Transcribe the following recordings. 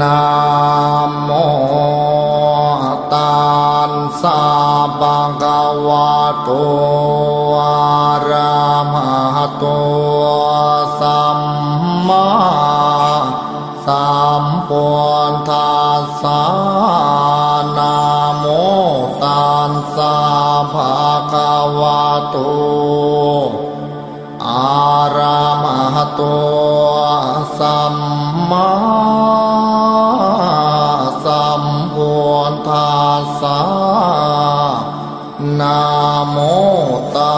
นะโมตัสสะภะคะวะโตอะระหะโตสัมมาสัมพุทธัสสะนะโมตัสสะภะคะวะโตอาระมหะโตสัมมา สสะนะโมตั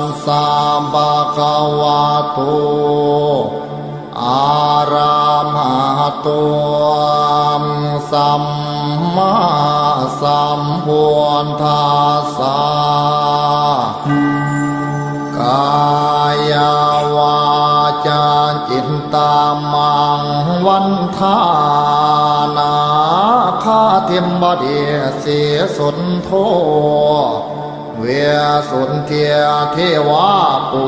สสะภะคะวะโตอาระมหะโตสัมมาสัมพุทธัสสะกายวาจาจิตตามังวันทา ทมบดีเสียสุนโทเวียสุนเทียเทวาปู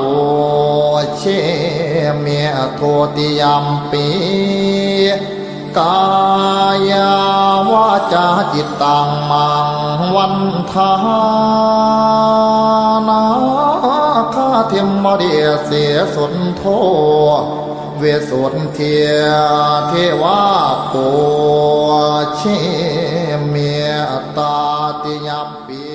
เชเมียโทติยมปีกายวาจาจิตตังมังวันทานาคาเทมมาเดียเสียสนโทเวสุนเทียเทวาปูเช ပညာပေ